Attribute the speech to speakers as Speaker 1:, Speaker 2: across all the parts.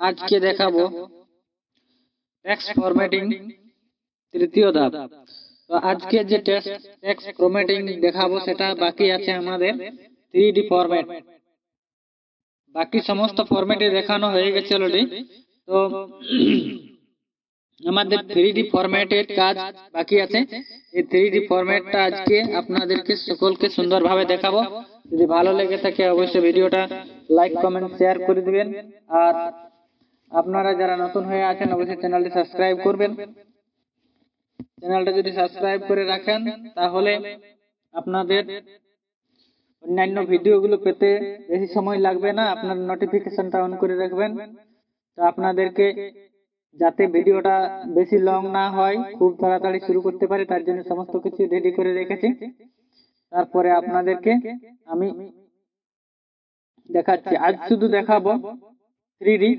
Speaker 1: আজকে দেখাবো text formatting তৃতীয় ধাপ। তো আজকে যে টেক্সট টেক্সট ফরম্যাটিং দেখাবো সেটা বাকি আছে আমাদের থ্রি ডি ফরম্যাট বাকি সমস্ত ফরম্যাটে দেখানো হয়ে গেছে অলরেডি তো আমাদের থ্রি ডি ফরম্যাটের কাজ বাকি আছে। এই থ্রি ডি ফরম্যাটটা আজকে আপনাদেরকে সকলকে সুন্দরভাবে দেখাবো। যদি ভালো লেগে থাকে অবশ্যই ভিডিওটা লাইক কমেন্ট শেয়ার করে দিবেন। আর আপনারা যারা নতুন হয়ে আছেন, অবশ্যই চ্যানেলটি সাবস্ক্রাইব করবেন। চ্যানেলটা যদি সাবস্ক্রাইব করে রাখেন, তাহলে আপনাদের অন্যান্য ভিডিওগুলো পেতে বেশি সময় লাগবে না। আপনার নোটিফিকেশনটা অন করে রাখবেন। তো আপনাদেরকে যাতে ভিডিওটা বেশি লং না হয়, খুব তাড়াতাড়ি শুরু করতে পারে, তার জন্য সমস্ত কিছু রেডি করে রেখেছি। তারপরে আপনাদেরকে আমি দেখাচ্ছি। আজ শুধু দেখাবো three D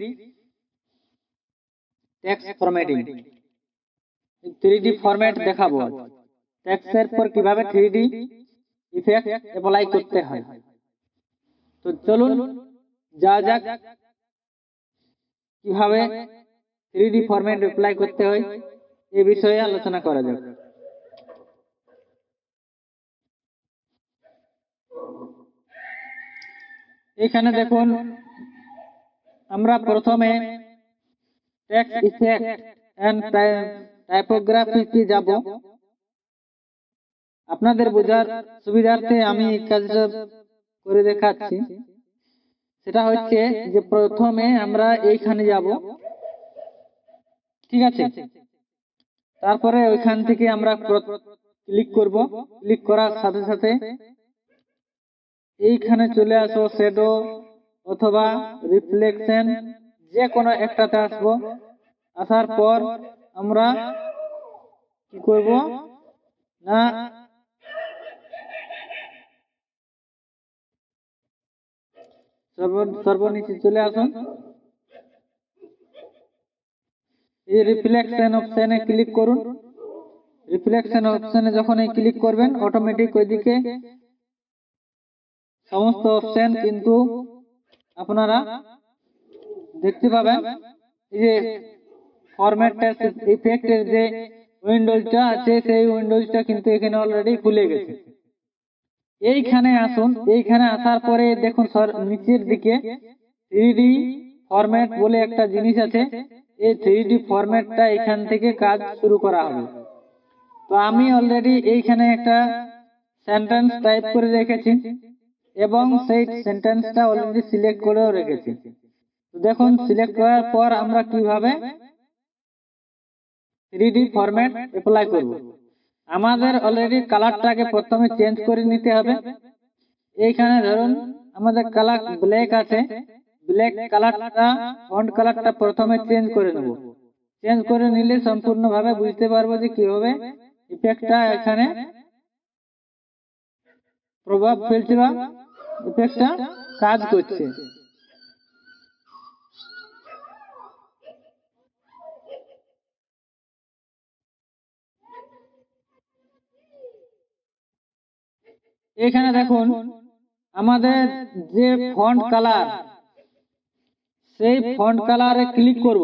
Speaker 1: text formatting three format দেখাবো। টেক্সটের পর কীভাবে ইফেক্ট করতে হয়। তো চলুন, যা যাক, কীভাবে ফরম্যাট অ্যাপ্লাই করতে হয়, এ বিষয়ে আলোচনা করা যাক। এখানে দেখুন, আমরা প্রথমে টেক্সট ইফেক্ট এন্ড টাইপোগ্রাফিতে যাব আপনাদের বোঝার সুবিধার্থে আমি কাজটা করে দেখাচ্ছি সেটা হচ্ছে যে প্রথমে আমরা এইখানে যাব ঠিক আছে তারপরে ওইখান থেকে আমরা ক্লিক করব ক্লিক করার সাথে সাথে এইখানে চলে আসো শ্যাডো অথবা রিফ্লেকশন যে কোনো একটাতে আসব। আসার পর আমরা কি করব? না। সর্ব- সর্বনিচে চলে আসুন। এই রিফ্লেকশন অপশনে ক্লিক করুন। রিফ্লেকশন অপশনে যখন এই ক্লিক করবেন অটোমেটিক ওইদিকে সমস্ত অপশন কিন্তু আপনারা দেখতে পাবেন। এই যে ফরম্যাট ইফেক্টের যে উইন্ডোজটা আছে, সেই উইন্ডোজটা কিন্তু এখানে অলরেডি খুলে গেছে। এইখানে আসুন। এইখানে আসার পরে দেখুন নিচের দিকে থ্রি ফরম্যাট বলে একটা জিনিস আছে। এই থ্রি ফরম্যাটটা এখান থেকে কাজ শুরু করা হবে। তো আমি অলরেডি এইখানে একটা সেন্টেন্স টাইপ করে রেখেছি এবং সেই সেন্টেন্সটা অলরেডি সিলেক্ট করেও রেখেছি। দেখুন সিলেক্ট করার পর আমরা কীভাবে থ্রি ডি ফরম্যাট অ্যাপ্লাই করব? আমাদের অলরেডি কালারটাকে প্রথমে চেঞ্জ করে নিতে হবে। এইখানে ধরুন, আমাদের কালার ব্ল্যাক আছে। ব্ল্যাক কালারটা ফন্ট কালারটা প্রথমে চেঞ্জ করে নেব। চেঞ্জ করে নিলে সম্পূর্ণভাবে বুঝতে পারব যে কীভাবে ইফেক্টটা এখানে প্রভাব ফেলছে বা ইফেক্টটা কাজ করছে। এখানে দেখুন, আমাদের যে ফন্ট কালার সেই ফন্ট কালারে ক্লিক করব।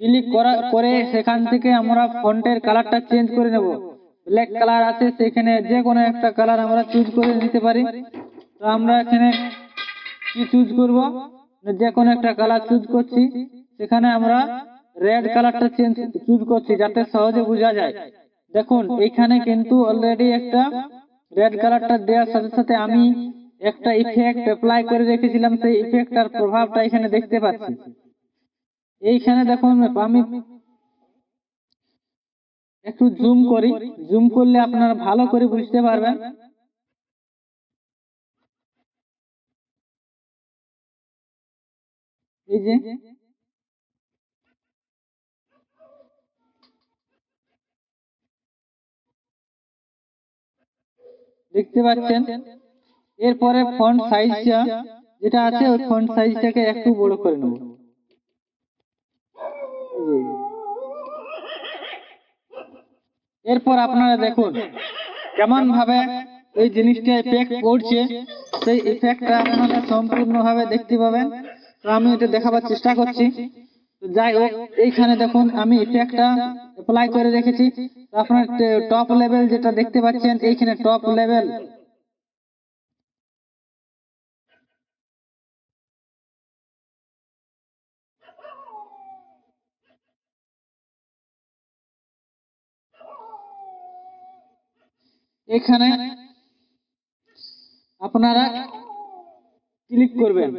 Speaker 1: ক্লিক করা, করে সেখান থেকে আমরা ফন্টের কালারটা চেঞ্জ করে নেব। ব্ল্যাক কালার আছে, সেখানে যে কোনো একটা কালার আমরা চুজ করে নিতে পারি। তো আমরা এখানে কি চুজ করব? যে কোনো একটা কালার চুজ করছি। সেখানে আমরা রেড কালারটা চেঞ্জ চুজ করছি, যাতে সহজে বোঝা যায়। দেখুন, এখানে কিন্তু অলরেডি একটা রেড কালারটা দেওয়ার সাথে সাথে আমি একটা ইফেক্ট অ্যাপ্লাই করে রেখেছিলাম, সেই ইফেক্টটার প্রভাবটা এখানে দেখতে পাচ্ছি। এইখানে দেখুন, আমি একটু জুম করি। জুম করলে আপনারা ভালো করে বুঝতে পারবেন। এই যে দেখতে পাচ্ছেন? এরপরে ফন্ট সাইজটা যেটা আছে, ওই ফন্ট সাইজটাকে একটু বড় করে নেব। এরপর আপনারা দেখুন কেমন ভাবে এই জিনিসটা ইফেক্ট পড়ছে। সেই ইফেক্টটা আপনারা সম্পূর্ণভাবে দেখতে পাবেন। তো আমি এটা দেখাবার চেষ্টা করছি। যাই হোক, এইখানে দেখুন, আমি ইফেক্টটা অ্যাপ্লাই করে রেখেছি। তো আপনার টপ লেভেল যেটা দেখতে পাচ্ছেন, এইখানে টপ লেভেল এখানে আপনারা ক্লিক করবেন।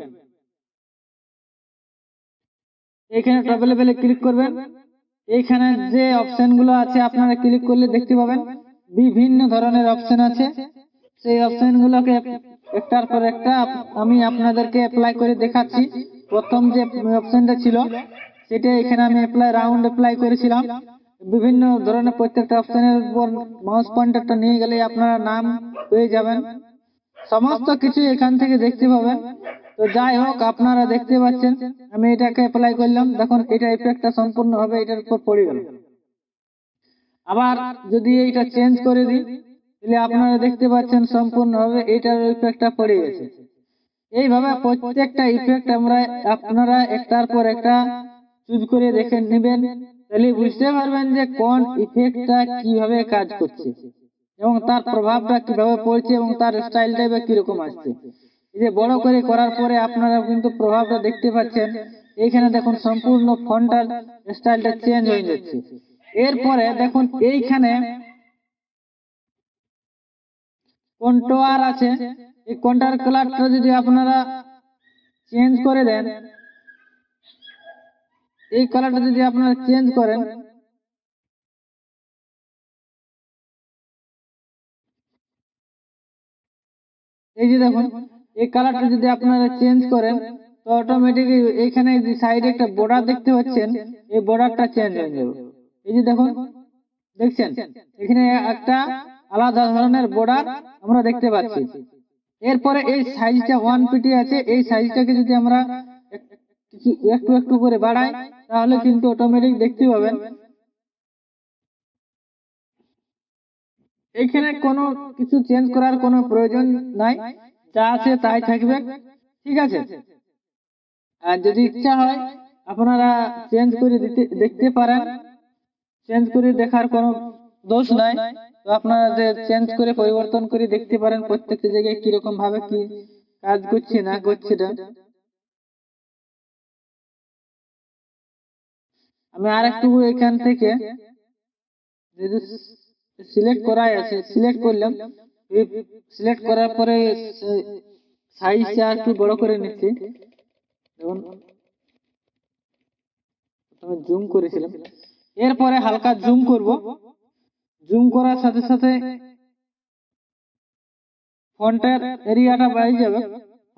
Speaker 1: এখানে টপ লেভেলে ক্লিক করবেন। এইখানে যে অপশনগুলো আছে, আপনারা ক্লিক করলে দেখতে পাবেন বিভিন্ন ধরনের অপশন আছে। সেই অপশন গুলোকে একটার পর একটা আমি আপনাদেরকে অ্যাপ্লাই করে দেখাচ্ছি। প্রথম যে অপশনটা ছিল, সেটা এখানে আমি অ্যাপ্লাই রাউন্ড অ্যাপ্লাই করেছিলাম। বিভিন্ন ধরনের প্রত্যেকটা অপশনের উপর মাউস পয়েন্টারটা নিয়ে গেলে আপনারা নাম পেয়ে যাবেন। সমস্ত কিছু এখান থেকে দেখতে পাবেন। তো যাই হোক, আপনারা দেখতে পাচ্ছেন, আমি এটাকে অ্যাপ্লাই করলাম। দেখুন, এটা ইফেক্টটা সম্পূর্ণ হবে এটার উপর পড়ে গেল। আবার যদি এইটা চেঞ্জ করে দিই, তাহলে আপনারা দেখতে পাচ্ছেন সম্পূর্ণ হবে এটার ইফেক্টটা পড়ে গেছে। এইভাবে প্রত্যেকটা ইফেক্ট আমরা আপনারা একটার পর একটা চুজ করে দেখে নেবেন। তাহলে বুঝতে পারবেন যে কোন ইফেক্টটা কীভাবে কাজ করছে এবং তার প্রভাবটা কীভাবে পড়ছে এবং তার স্টাইলটা বা কীরকম আসছে। যে বড় করে করার পরে আপনারা কিন্তু প্রভাবটা দেখতে পাচ্ছেন। এইখানে দেখুন সম্পূর্ণ ফন্টার স্টাইলটা চেঞ্জ হয়ে যাচ্ছে। এরপরে দেখুন এইখানে কন্টোয়ার আছে। এই কন্টার কালারটা যদি আপনারা চেঞ্জ করে দেন, এই কালারটা যদি আপনারা চেঞ্জ করেন, এই যে দেখুন এই কালারটা যদি আপনারা চেঞ্জ করেন, তো অটোমেটিক এইখানে যে সাইডে একটা বর্ডার দেখতে পাচ্ছেন, এই বর্ডারটা চেঞ্জ হয়ে যাবে। এই যে দেখুন, দেখছেন? এখানে একটা আলাদা ধরনের বর্ডার আমরা দেখতে পাচ্ছি। এরপরে এই সাইজটা ওয়ান পিটি আছে। এই সাইজটাকে যদি আমরা একটু একটু করে বাড়াই, তাহলে কিন্তু অটোমেটিক দেখতে পাবেন। এখানে কোনো কিছু চেঞ্জ করার কোনো প্রয়োজন নাই। যা আছে তাই থাকবে। ঠিক আছে? আর যদি ইচ্ছা হয়, আপনারা চেঞ্জ করে দিতে, দেখতে পারেন। চেঞ্জ করে দেখার কোনো দোষ নাই। তো আপনারা যে চেঞ্জ করে পরিবর্তন করে দেখতে পারেন প্রত্যেকটা জায়গায় কীরকম ভাবে কি কাজ করছে, না করছে না আমি আর একটু এখান থেকে সিলেক্ট করাই আছে সিলেক্ট করলাম। সিলেক্ট করার পরে সাইজটা একটু বড় করে নিচ্ছি। যেমন প্রথমে জুম করেছিলাম। এরপরে হালকা জুম করব। জুম করার সাথে সাথে ফন্টের এরিয়াটা বাড়িয়ে যাবে।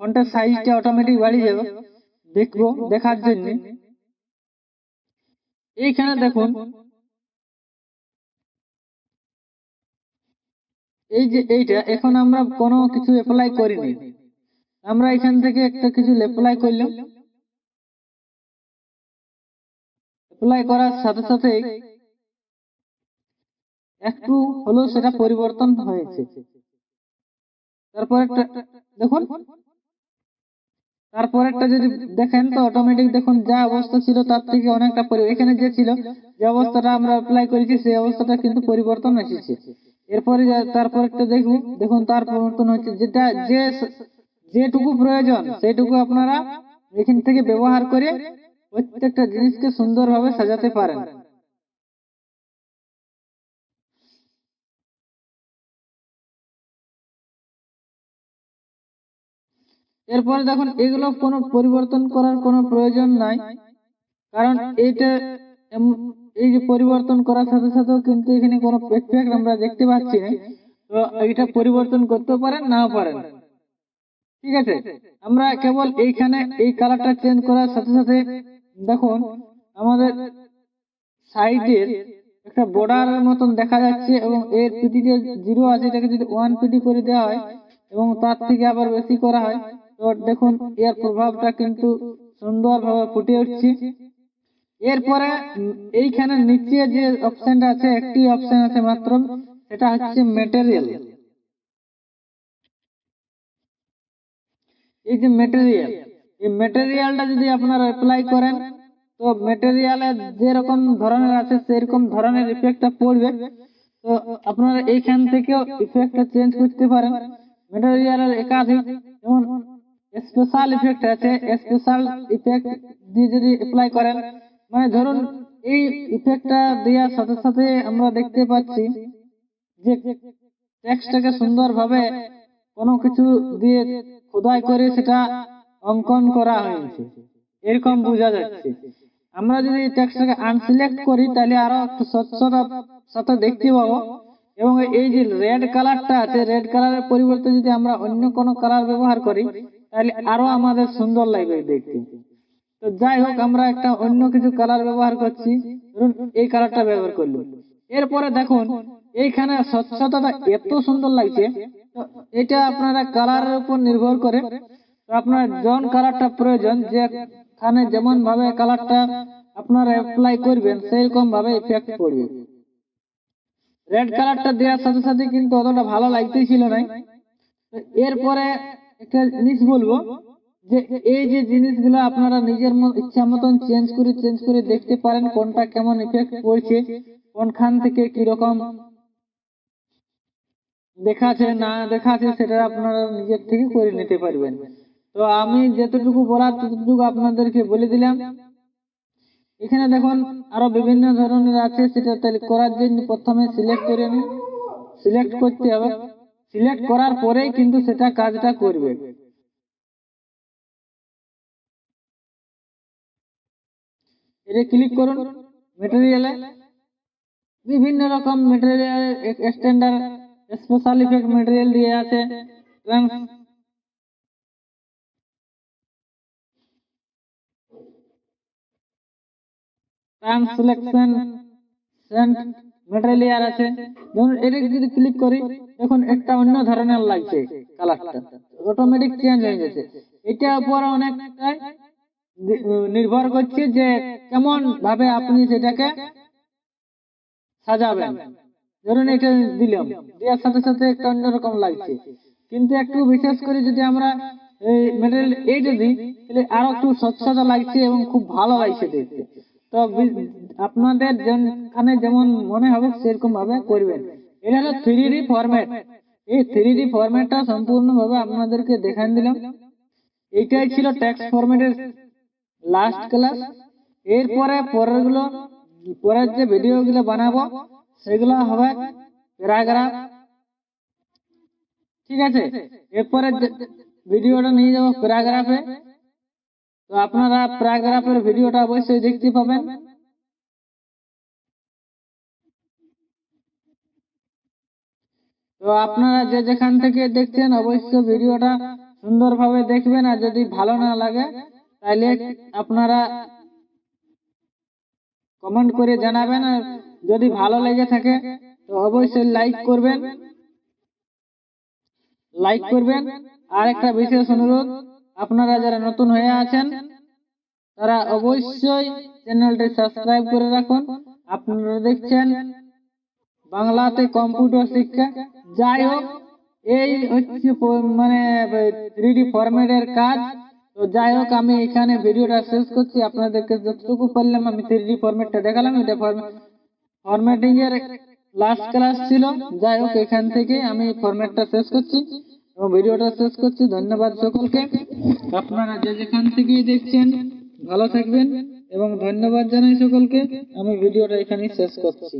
Speaker 1: ফন্টের সাইজটা অটোমেটিক বাড়িয়ে যাবে। দেখব দেখার জন্য। এইখানে দেখুন এই যে এইটা, এখন আমরা কোনো কিছু অ্যাপ্লাই করিনি। আমরা এখান থেকে একটা কিছু অ্যাপ্লাই করলাম। অ্যাপ্লাই করার সাথে সাথে একটু হলেও সেটা পরিবর্তন হয়েছে। তারপর একটা, দেখুন। তারপরেরটা যদি দেখেন তো অটোমেটিক দেখুন, যা অবস্থা ছিল তার থেকে অনেকটা এখানে যে ছিল, যে অবস্থাটা আমরা অ্যাপ্লাই করেছি, সেই অবস্থাটা কিন্তু পরিবর্তন এসেছে। এরপরে যা- তারপরেরটা দেখুন দেখুন, তার পরিবর্তন হচ্ছে যেটা যে যেটুকু প্রয়োজন, সেইটুকু আপনারা এখান থেকে ব্যবহার করে প্রত্যেকটা জিনিসকে সুন্দরভাবে সাজাতে পারেন। এরপরে দেখুন, এগুলো কোনো পরিবর্তন করার কোনো প্রয়োজন নাই। কারণ এম- এই যে পরিবর্তন করার সাথে সাথেও কিন্তু এখানে কোনো এফেক্ট আমরা দেখতে পাচ্ছি না। তো এটা পরিবর্তন করতে পারেন, নাও পারেন। ঠিক আছে? আমরা কেবল এইখানে এই কালারটা চেঞ্জ করার সাথে সাথে দেখুন, আমাদের সাইডের একটা বর্ডারের মতন দেখা যাচ্ছে এবং এর পিটিতে জিরো আছে। এটাকে যদি ওয়ান পিটি করে দেওয়া হয় এবং তার থেকে আবার বেশি করা হয়, তো দেখুন, এর প্রভাবটা কিন্তু সুন্দরভাবে ফুটে উঠছে। এরপরে এইখানে নিচে যে অপশনটা আছে, একটি অপশন আছে মাত্র, সেটা হচ্ছে মেটেরিয়াল এই যে মেটেরিয়াল এই মেটেরিয়ালটা যদি আপনারা অ্যাপ্লাই করেন, তো মেটেরিয়ালে যেরকম ধরনের আছে, সেরকম ধরনের ইফেক্টটা পড়বে। তো আপনারা এইখান থেকেও ইফেক্টটা চেঞ্জ করতে পারেন। মেটেরিয়ালের একাধিক, যেমন স্পেশাল ইফেক্ট আছে স্পেশাল ইফেক্ট দিয়ে যদি অ্যাপ্লাই করেন মানে ধরুন, এই ইফেক্টটা দেওয়ার সাথে সাথে আমরা দেখতে পাচ্ছি যে টেক্সটটাকে সুন্দরভাবে কোনো কিছু দিয়ে খোদাই করে সেটা অঙ্কন করা হয়েছে। এরকম বোঝা যাচ্ছে। আমরা যদি টেক্সটটাকে আনসিলেক্ট করি, তাহলে আরও একটু স্বচ্ছতার সাথে দেখতে পাবো। এবং এই যে রেড কালারটা আছে রেড কালারের পরিবর্তে যদি আমরা অন্য কোনো কালার ব্যবহার করি, তাহলে আরও আমাদের সুন্দর লাগবে দেখতে। তো যাই হোক, আমরা একটা অন্য কিছু কালার ব্যবহার করছি। ধরুন, এই কালারটা ব্যবহার করলাম। এরপরে দেখুন, এইখানে স্বচ্ছতাটা এত সুন্দর লাগছে। তো এটা আপনারা কালারের উপর নির্ভর করে। তো আপনার জন কালারটা প্রয়োজন যেখানে যেমন ভাবে কালারটা আপনারা অ্যাপ্লাই করবেন সেইরকম ভাবে ইফেক্ট পড়বে রেড কালারটা দেওয়ার সাথে সাথে কিন্তু অতটা ভালো লাগতেই ছিল না এরপরে একটা জিনিস বলব যে এই যে জিনিসগুলো আপনারা নিজের ইচ্ছা মতন চেঞ্জ করে চেঞ্জ করে দেখতে পারেন, কোনটা কেমন ইফেক্ট পড়ছে, কোনখান থেকে কীরকম দেখাছে না দেখাছে সেটা আপনারা নিজের থেকে করে নিতে পারবেন। তো আমি যতটুকু বলার ততটুকু আপনাদেরকে বলে দিলাম। এখানে দেখুন, আরও বিভিন্ন ধরনের আছে, সেটা তাহলে করার জন্য প্রথমে সিলেক্ট করে নিন। সিলেক্ট করতে হবে। সিলেক্ট করার পরেই কিন্তু সেটা কাজটা করবে। এটা ক্লিক করুন। মেটেরিয়ালে বিভিন্ন রকম material standard special effect material দিয়ে আছে। ট্রান্স ট্রান্সলেকশন সেন্ট মেটেরিয়াল আছে। ধরুন যদি ক্লিক করি, দেখুন একটা অন্য ধরনের লাগছে কালারটা অটোমেটিক চেঞ্জ হয়ে গেছে। এটা উপর অনেকটাই নির্ভর করছে যে কেমন ভাবে আপনি সেটাকে সাজাবেন। ধরুন এটা দিলাম, দেওয়ার সাথে সাথে একটা অন্যরকম লাগছে। কিন্তু একটু বিশেষ করে যদি আমরা এই মেটেরিয়াল এইটা দিই, তাহলে আরও একটু স্বচ্ছতা লাগছে এবং খুব ভালো লাগছে দেখতে। তো আপনাদের যেখানে যেমন মনে হবে, সেরকম ভাবে করবেন। এটা হলো থ্রি ডি ফরম্যাট এই থ্রি ডি ফরম্যাটটা সম্পূর্ণভাবে আপনাদেরকে দেখান দিলাম। এইটাই ছিল টেক্সট ফরম্যাটের লাস্ট ক্লাস এরপরে পরেরগুলো, পরের যে ভিডিও গুলো বানাবো, সেগুলো হবে প্যারাগ্রাফ ঠিক আছে? এরপরে ভিডিওটা নিয়ে যাব প্যারাগ্রাফে তো আপনারা প্যারাগ্রাফের ভিডিওটা অবশ্যই দেখতে পাবেন। তো আপনারা যে যেখান থেকে দেখছেন, অবশ্যই ভিডিওটা সুন্দরভাবে দেখবেন, আর যদি ভালো না লাগে তাহলে আপনারা কমেন্ট করে জানাবেন আর যদি ভালো লেগে থাকে তো অবশ্যই লাইক করবেন। লাইক করবেন। আর একটা বিশেষ অনুরোধ, আপনারা যারা নতুন হয়ে আছেন, তারা অবশ্যই চ্যানেলটি সাবস্ক্রাইব করে রাখুন। আপনারা দেখছেন বাংলাতে কম্পিউটার শিক্ষা। যাই হোক, এই হচ্ছে মানে থ্রি ডি ফরম্যাটের কাজ। তো যাই হোক, আমি এখানে ভিডিওটা শেষ করছি। আপনাদেরকে যতটুকু পারলাম, আমি থ্রি ফরম্যাটটা দেখালাম। এটা ফরম্যাটিং এর লাস্ট ক্লাস ছিল। যাই হোক, এখান থেকে আমি ফরম্যাটটা শেষ করছি এবং ভিডিওটা শেষ করছি। ধন্যবাদ সকলকে। আপনারা যে যেখান থেকেই দেখছেন, ভালো থাকবেন এবং ধন্যবাদ জানাই সকলকে। আমি ভিডিওটা এখানেই শেষ করছি।